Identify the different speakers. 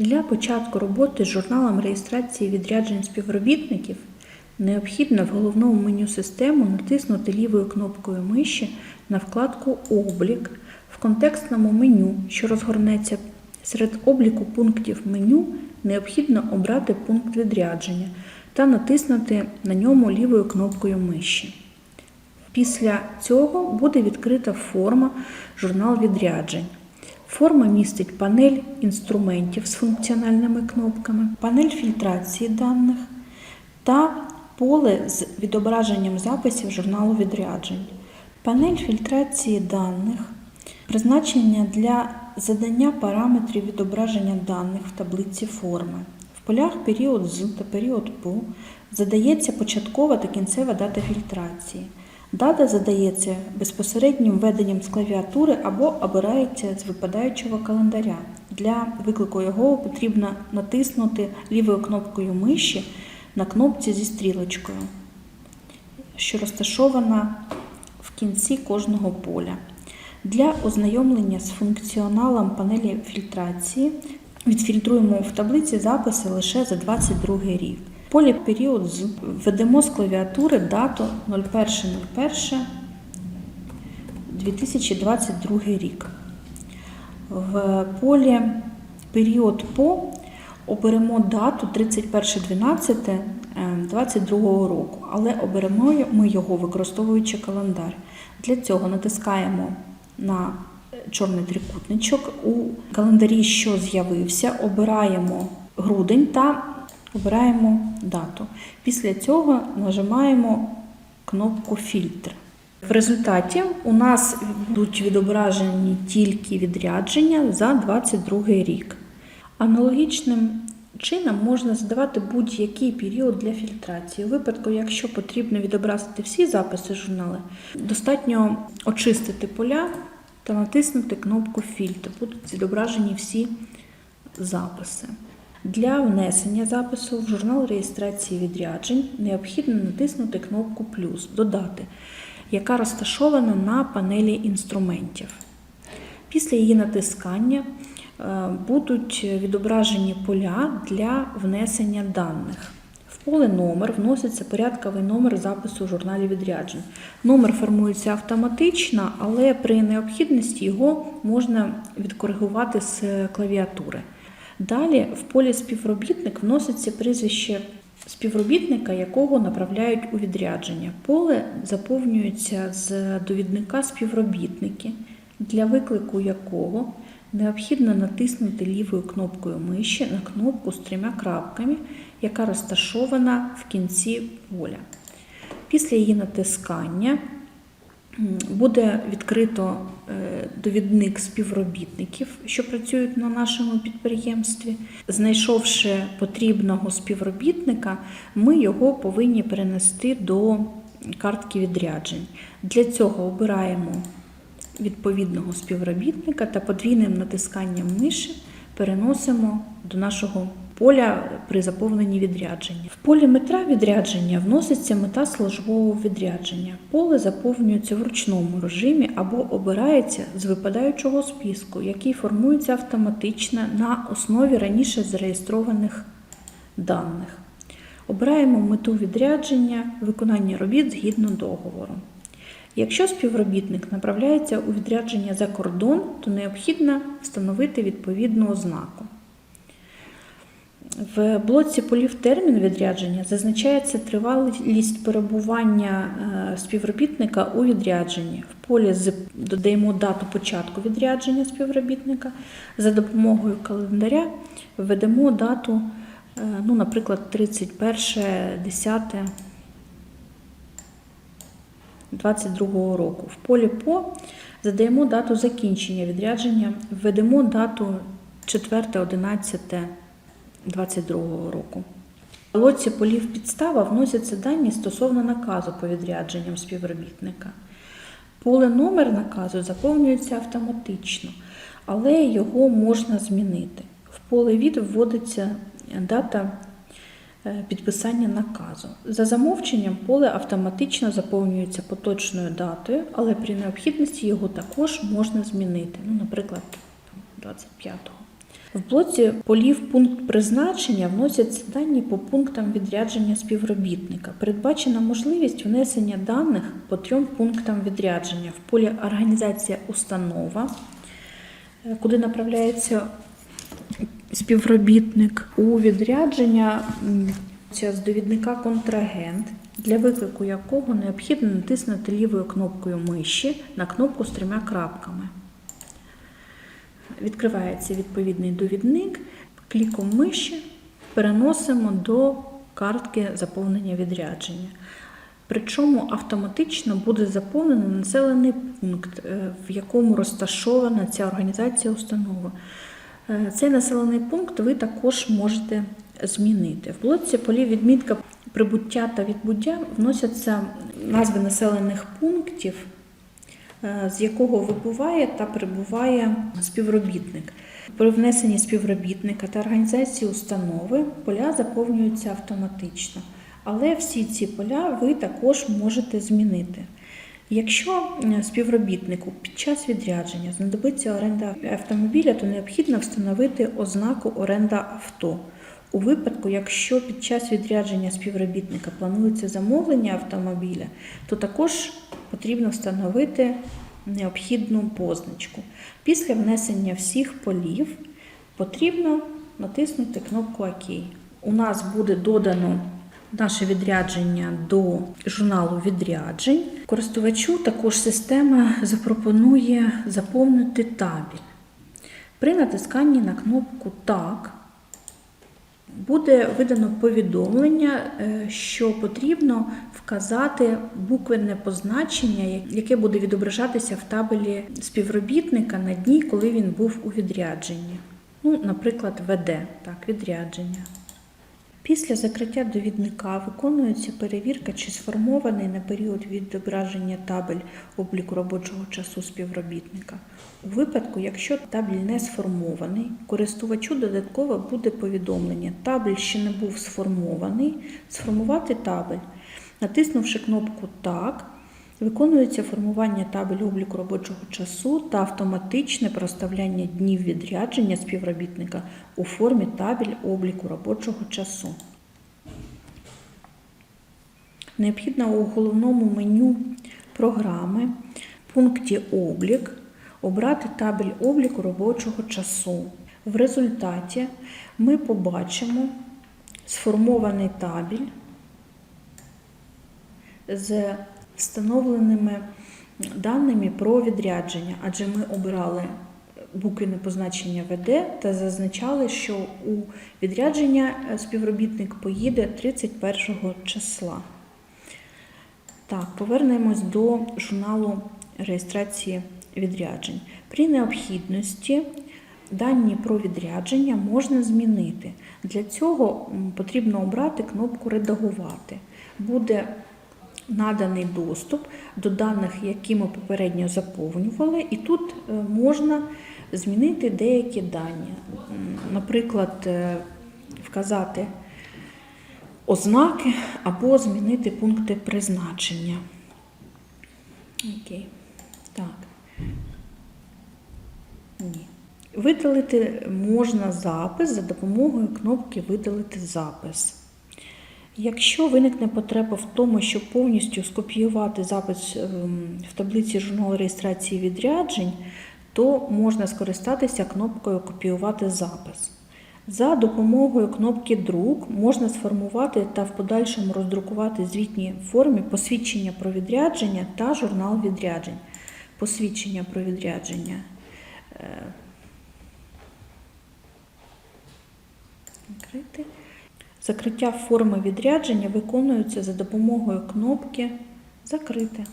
Speaker 1: Для початку роботи з журналом реєстрації відряджень співробітників необхідно в головному меню систему натиснути лівою кнопкою миші на вкладку Облік в контекстному меню, що розгорнеться серед обліку пунктів меню, необхідно обрати пункт відрядження та натиснути на ньому лівою кнопкою миші. Після цього буде відкрита форма журнал відряджень. Форма містить панель інструментів з функціональними кнопками, панель фільтрації даних та поле з відображенням записів журналу відряджень. Панель фільтрації даних призначення для задання параметрів відображення даних в таблиці форми. В полях період з та період по задається початкова та кінцева дата фільтрації. Дата задається безпосереднім введенням з клавіатури або обирається з випадаючого календаря. Для виклику його потрібно натиснути лівою кнопкою миші на кнопці зі стрілочкою, що розташована в кінці кожного поля. Для ознайомлення з функціоналом панелі фільтрації відфільтруємо в таблиці записи лише за 22 рік. Полі період з введемо з клавіатури дату 01.01.2022 рік. В полі період по оберемо дату 31.12.22 року, але оберемо ми його використовуючи календар. Для цього натискаємо на чорний трикутничок. У календарі, що з'явився, обираємо грудень та обираємо дату. Після цього нажимаємо кнопку Фільтр. В результаті у нас будуть відображені тільки відрядження за 22 рік. Аналогічним чином можна задавати будь-який період для фільтрації. У випадку, якщо потрібно відобразити всі записи журналу, достатньо очистити поля та натиснути кнопку Фільтр. Будуть відображені всі записи. Для внесення запису в журнал реєстрації відряджень необхідно натиснути кнопку Плюс Додати, яка розташована на панелі інструментів. Після її натискання е, будуть відображені поля для внесення даних. В поле номер вноситься порядковий номер запису в журналі відряджень. Номер формується автоматично, але при необхідності його можна відкоригувати з клавіатури. Далі в полі співробітник вноситься прізвище співробітника, якого направляють у відрядження. Поле заповнюється з довідника співробітники, для виклику якого необхідно натиснути лівою кнопкою миші на кнопку з трьома крапками, яка розташована в кінці поля. Після її натискання буде відкрито е, довідник співробітників, що працюють на нашому підприємстві. Знайшовши потрібного співробітника, ми його повинні перенести до картки відряджень. Для цього обираємо відповідного співробітника та подвійним натисканням миші переносимо до нашого поля при заповненні відрядження. В полі метра відрядження вноситься мета службового відрядження. Поле заповнюється в ручному режимі або обирається з випадаючого списку, який формується автоматично на основі раніше зареєстрованих даних. Обираємо мету відрядження, виконання робіт згідно договору. Якщо співробітник направляється у відрядження за кордон, то необхідно встановити відповідну ознаку. В блоці полів термін відрядження зазначається тривалість перебування е, співробітника у відрядженні. В полі додаємо дату початку відрядження співробітника. За допомогою календаря введемо дату, е, ну, наприклад, 31.10. 2022 року. В полі по задаємо дату закінчення відрядження, введемо дату 4.11.22 року. В лоці полів підстава вносяться дані стосовно наказу по відрядженням співробітника. Поле номер наказу заповнюється автоматично, але його можна змінити. В поле від вводиться дата е, підписання наказу. За замовченням поле автоматично заповнюється поточною датою, але при необхідності його також можна змінити. Ну, наприклад, 25-го. В блоці полів пункт призначення вносяться дані по пунктам відрядження співробітника. Передбачена можливість внесення даних по трьом пунктам відрядження в полі організація установа, е, куди направляється співробітник у відрядження з довідника контрагент, для виклику якого необхідно натиснути лівою кнопкою миші на кнопку з трьома крапками. Відкривається відповідний довідник, кліком миші переносимо до картки заповнення відрядження. Причому автоматично буде заповнений населений пункт, е, в якому розташована ця організація установа. Е, Цей населений пункт ви також можете змінити. В блоці полів відмітка прибуття та відбуття вносяться назви населених пунктів, з якого вибуває та прибуває співробітник. При внесенні співробітника та організації установи поля заповнюються автоматично, але всі ці поля ви також можете змінити. Якщо е, співробітнику під час відрядження знадобиться оренда автомобіля, то необхідно встановити ознаку оренда авто. У випадку, якщо під час відрядження співробітника планується замовлення автомобіля, то також потрібно встановити необхідну позначку. Після внесення всіх полів потрібно натиснути кнопку ОК. У нас буде додано наше відрядження до журналу відряджень. Користувачу також система запропонує заповнити табель. При натисканні на кнопку Так буде видано повідомлення, е, що потрібно вказати буквенне позначення, яке буде відображатися в табелі співробітника на дні, коли він був у відрядженні. Ну, наприклад, ВД, так, відрядження. Після закриття довідника виконується перевірка, чи сформований на період відображення табель обліку робочого часу співробітника. У випадку, якщо табель не сформований, користувачу додатково буде повідомлення. Табель ще не був сформований. Сформувати табель. Натиснувши кнопку Так, виконується формування табелю обліку робочого часу та автоматичне проставляння днів відрядження співробітника у формі табель обліку робочого часу. Необхідно у головному меню програми в пункті Облік обрати табель обліку робочого часу. В результаті ми побачимо сформований табель з встановленими даними про відрядження, адже ми обирали буквене позначення ВД та зазначали, що у відрядження співробітник поїде 31 числа. Так, повернемось до журналу реєстрації відряджень. При необхідності дані про відрядження можна змінити. Для цього потрібно обрати кнопку Редагувати. Буде наданий доступ до даних, які ми попередньо заповнювали, і тут е, можна змінити деякі дані. Наприклад, е, вказати ознаки або змінити пункти призначення. Окей. Так. Ні. Видалити можна запис за допомогою кнопки Видалити запис. Якщо виникне потреба в тому, щоб повністю скопіювати запис ем, в таблиці журналу реєстрації відряджень, то можна скористатися кнопкою Копіювати запис. За допомогою кнопки Друк можна сформувати та в подальшому роздрукувати в звітній формі посвідчення про відрядження та журнал відряджень. Посвідчення про відрядження. Е, Закрити. Закриття форми відрядження виконується за допомогою кнопки Закрити.